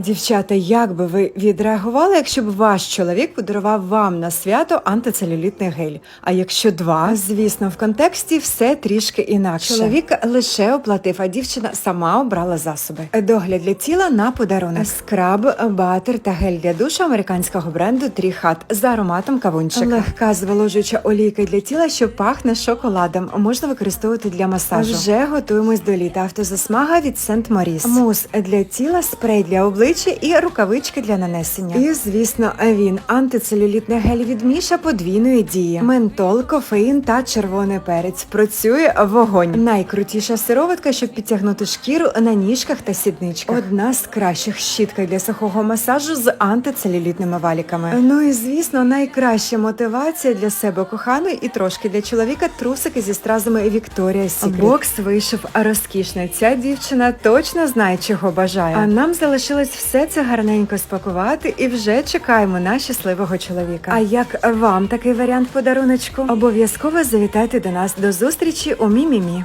Дівчата, як би ви відреагували, якщо б ваш чоловік подарував вам на свято антицелюлітний гель? А якщо два, звісно, в контексті все трішки інакше. Чоловік лише оплатив, а дівчина сама обрала засоби. Догляд для тіла на подарунок. Скраб, батер та гель для душу американського бренду Тріхат з ароматом кавунчика. Легка зволожуюча олійка для тіла, що пахне шоколадом. Можна використовувати для масажу. Вже готуємось до літа. Автозасмага від Сент Моріс. Мус для тіла, спрей для обличчя і рукавички для нанесення. І звісно, він антицелюлітний гель від Міша подвійної дії. Ментол, кофеїн та червоний перець. Працює вогонь. Найкрутіша сироватка, щоб підтягнути шкіру на ніжках та сідничках. Одна з кращих щітка для сухого масажу з антицелюлітними валіками. Ну і звісно, найкраща мотивація для себе коханої і трошки для чоловіка трусики зі стразами Вікторія Сікрет. Бокс вийшов розкішний. Ця дівчина точно знає, чого бажає. А нам залишилось все це гарненько спакувати і вже чекаємо на щасливого чоловіка. А як вам такий варіант подаруночку? Обов'язково завітайте до нас до зустрічі у Мімімі.